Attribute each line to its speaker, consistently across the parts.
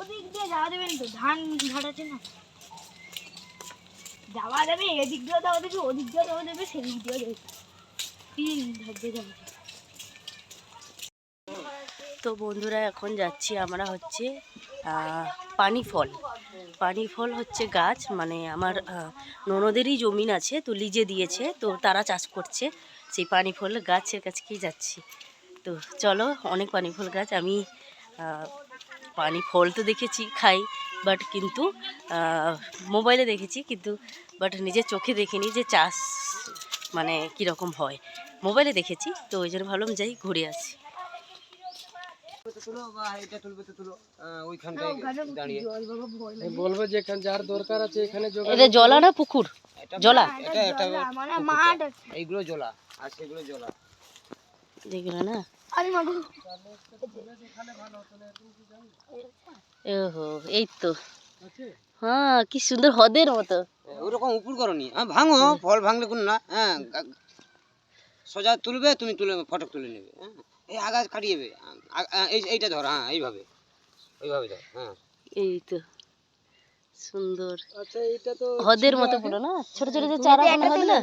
Speaker 1: ওদিক দিয়ে তো, ধান এদিক যাওয়া যাওয়া সেদিক
Speaker 2: তো বন্ধুরা, এখন যাচ্ছি আমরা হচ্ছে পানি ফল পানি ফল হচ্ছে গাছ মানে আমার ননদেরই জমিন আছে, তো লিজে দিয়েছে, তো তারা চাষ করছে। সেই পানি ফল গাছের কাছকেই যাচ্ছি। তো চলো, অনেক পানি ফল গাছ, আমি পানি ফল তো দেখেছি খাই বাট কিন্তু মোবাইলে দেখেছি কিন্তু বাট নিজের চোখে দেখিনি যে চাষ মানে কীরকম হয়। মোবাইলে দেখেছি তো ওই জন্য ভাবলাম যাই ঘুরে আসি।
Speaker 3: আমি বলব যেখানে যার দরকার আছে এখানে
Speaker 2: এটা জলা না পুকুর? জলা?
Speaker 1: মানে মাঠ।
Speaker 4: এইগুলো জলা আর সেগুলো জলা।
Speaker 2: দেখল না
Speaker 1: আরে মাগো
Speaker 2: ওহো এই তো। হ্যাঁ কি সুন্দর হদের মতো।
Speaker 4: ওরকম উপর করনি। হ্যাঁ ভাঙো ফল ভাঙলে কোনো না হ্যাঁ সোজা তুলবে তুমি তুলে ফটো তুলে নেবে হ্যাঁ। এই আগাছ এই এইটা ধর হ্যাঁ এইভাবে ওইভাবে ধর হ্যাঁ।
Speaker 2: এই তো সুন্দর।
Speaker 3: আচ্ছা এটা তো
Speaker 2: হদের মতো পুরো না? ছোট ছোট যে চারা না?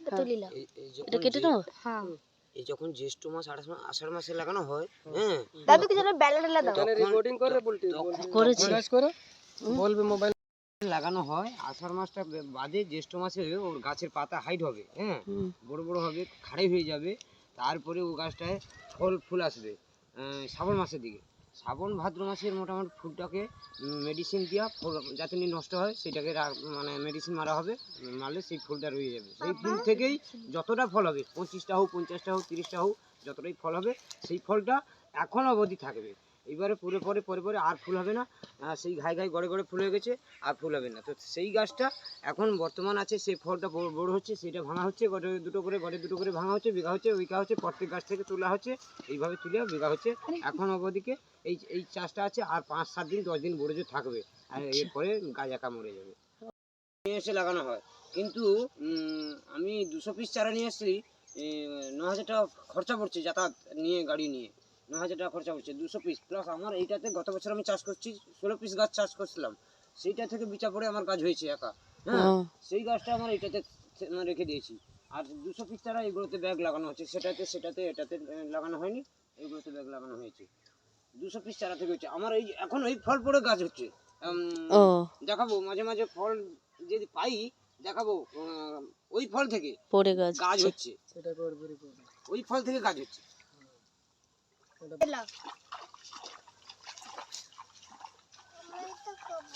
Speaker 1: তুলিলা
Speaker 2: এটা কেটে নাও?
Speaker 1: হ্যাঁ।
Speaker 4: এই যখন জ্যৈষ্ঠ মাস আষাঢ় মাস আষাঢ় মাসে লাগানো হয় হ্যাঁ?
Speaker 1: দাদু কি যেন টেলা দাও।
Speaker 3: তখন রেকর্ডিং করে বলতে
Speaker 2: করেছি।
Speaker 3: করে করো বলবে মোবাইল
Speaker 4: লাগানো হয় আষাঢ় মাসটা বাদে জ্যৈষ্ঠ মাসে ওর গাছের পাতা হাইট হবে হ্যাঁ? বড় বড় হবে খাড়াই হয়ে যাবে তারপরে ও গাছটায় ফল ফুল আসবে আহ, শ্রাবণ মাসের দিকে। শ্রাবণ ভাদ্র মাসের মোটামুটি ফুলটাকে মেডিসিন দেওয়া ফুল যাতে নিয়ে নষ্ট হয় সেটাকে রা- মানে মেডিসিন মারা হবে মারলে সেই ফুলটা রয়ে যাবে। সেই ফুল থেকেই যতটা ফল হবে পঁচিশটা হোক পঞ্চাশটা হোক তিরিশটা হোক যতটাই ফল হবে সেই ফলটা এখন অবধি থাকবে। এবারে পরে পরে পরে পরে আর ফুল হবে না। সেই ঘাই ঘাই গড়ে গড়ে ফুল হয়ে গেছে আর ফুল হবে না। তো সেই গাছটা এখন বর্তমান আছে সেই ফলটা বড় বড় হচ্ছে সেটা ভাঙা হচ্ছে গড়ে দুটো করে গড়ে দুটো করে ভাঙা হচ্ছে বিঘা হচ্ছে উইকা হচ্ছে প্রত্যেক গাছ থেকে তোলা হচ্ছে এইভাবে তুলে বিঘা হচ্ছে। এখন অবধিকে এই এই চাষটা আছে আর পাঁচ সাত দিন দশ দিন বড় যে থাকবে আর এরপরে গাছ একা মরে যাবে। নিয়ে এসে লাগানো হয়। কিন্তু আমি দুশো পিস চারা নিয়ে এসেছি ন হাজার টাকা খরচা পড়ছে যাতায়াত নিয়ে গাড়ি নিয়ে। ন হাজার টাকা খরচা পড়ছে দুশো পিস প্লাস আমার এইটাতে গত বছর আমি চাষ করছি ষোলো পিস গাছ চাষ করছিলাম। সেইটা থেকে বিচা পড়ে আমার কাজ হয়েছে একা হ্যাঁ? সেই গাছটা আমার এইটাতে রেখে দিয়েছি। আর দুশো পিস চারা এগুলোতে ব্যাগ লাগানো হচ্ছে সেটাতে সেটাতে এটাতে লাগানো হয়নি এগুলোতে ব্যাগ লাগানো হয়েছে। দুশো পিস চারা থেকে হচ্ছে। আমার এই এখন এই ফল পড়ে গাছ হচ্ছে। দেখাবো মাঝে মাঝে ফল যদি পাই দেখাবো ওই ফল থেকে
Speaker 2: পড়ে গাছ
Speaker 4: গাছ হচ্ছে। ওই ফল থেকে গাছ হচ্ছে।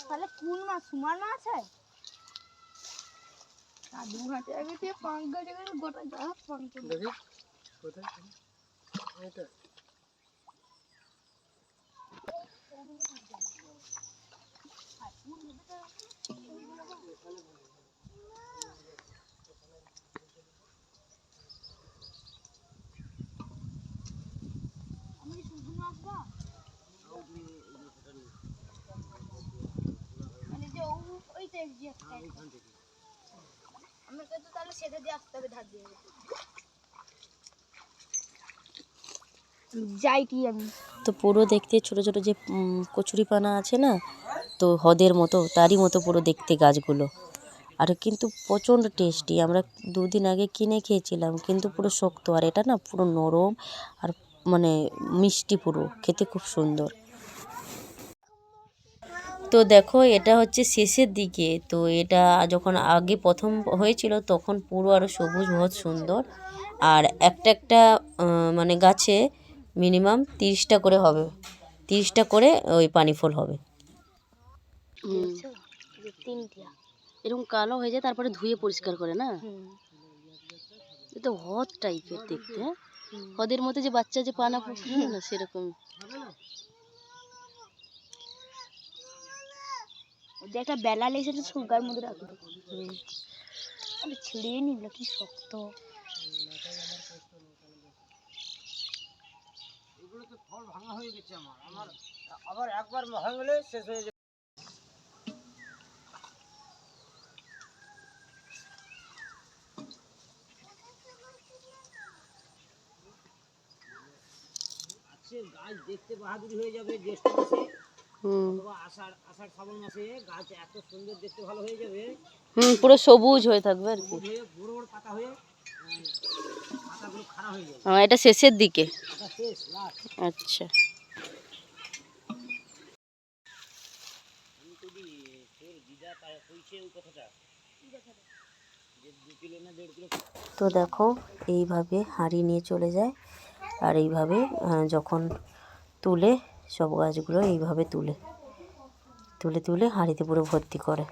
Speaker 1: তাহলে কোন মাছ সুমার মাছ আছে? দু হাতে আগে দিয়ে পাঁচ গাছে করে গোটা যা পাঁচ
Speaker 3: দেখি, কোথায়? এটা
Speaker 1: মানে যে তো আমি
Speaker 2: তো পুরো দেখতে ছোট ছোট যে কচুরিপানা আছে না, তো হদের মতো, তারই মতো পুরো দেখতে গাছগুলো। আর কিন্তু প্রচণ্ড টেস্টি, আমরা দুদিন আগে কিনে খেয়েছিলাম, কিন্তু পুরো শক্ত। আর এটা না পুরো নরম আর মানে মিষ্টি পুরো, খেতে খুব সুন্দর। তো দেখো এটা হচ্ছে শেষের দিকে। তো এটা যখন আগে প্রথম হয়েছিল তখন পুরো আরও সবুজ বহুত সুন্দর। আর একটা একটা মানে গাছে মিনিমাম তিরিশটা করে হবে। তিরিশটা করে ওই পানি ফল হবে।
Speaker 1: তিনটা
Speaker 2: এরকম কালো হয়ে যায় তারপরে ধুয়ে পরিষ্কার করে না? এটা হদ টাইপের দেখতে হ্যাঁ? হদের মতো যে বাচ্চা যে পানা ফুটে না সেরকম।
Speaker 1: ওদের একটা বেলা লেগেছে তো সুগার মধ্যে রাখব আমি ছিঁড়িয়ে নিল কি শক্ত।
Speaker 4: গাছ দেখতে বাহাদুরি হয়ে যাবে জ্যৈষ্ঠ মাসে
Speaker 5: হুম।
Speaker 4: অথবা আষাঢ় আষাঢ় শ্রাবণ মাসে গাছ এত সুন্দর দেখতে ভালো হয়ে যাবে।
Speaker 5: হুম পুরো সবুজ হয়ে থাকবে আর কি।
Speaker 4: হয়ে হয়ে হয়ে
Speaker 5: এটা শেষের দিকে। আচ্ছা। তো দেখো এইভাবে হাঁড়ি নিয়ে চলে যায়। আর এইভাবে যখন তুলে সব গাছগুলো এইভাবে তুলে তুলে তুলে হাঁড়িতে পুরো ভর্তি করে।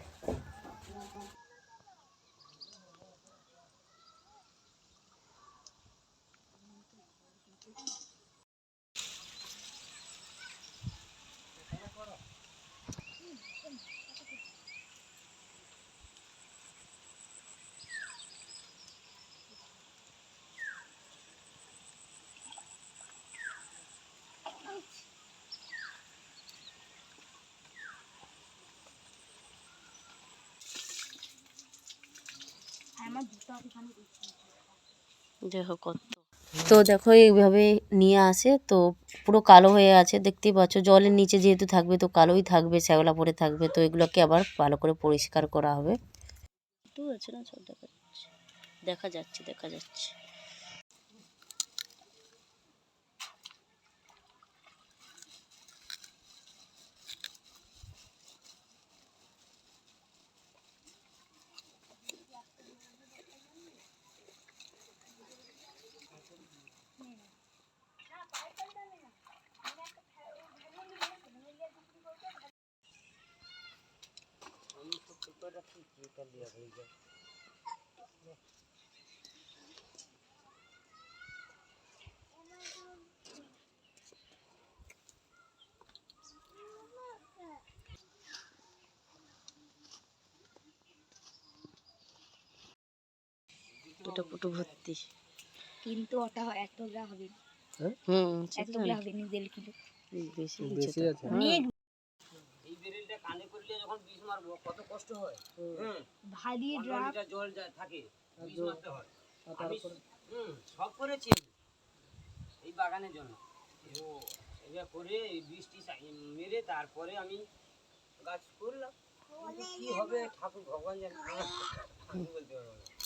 Speaker 5: দেখো কত। তো দেখো এইভাবে নিয়ে আসে তো পুরো কালো হয়ে আছে দেখতেই পাচ্ছ। জলের নিচে যেহেতু থাকবে তো কালোই থাকবে শ্যাওলা পরে থাকবে তো এগুলোকে আবার ভালো করে পরিষ্কার করা হবে। দেখা যাচ্ছে দেখা যাচ্ছে। এটা পুটু ভর্তি।
Speaker 1: কিন্তু ওটা এতটা হবে। না
Speaker 5: হুম
Speaker 1: এতগুলো হবে না দেড় কিলো।
Speaker 5: বেশি
Speaker 2: বেশি আছে।
Speaker 4: কানে করলে যখন বিষ মারবো কত কষ্ট হয়। হ্যাঁ
Speaker 1: ভারী
Speaker 4: পনেরো জল যায় থাকে বিষ মারতে হয়। আমি সব করেছি। এই বাগানের জন্য। ও এটা করে বৃষ্টি মেরে তারপরে আমি গাছ করলাম। কি হবে? ঠাকুর ভগবান জানে। বলতে পারব না।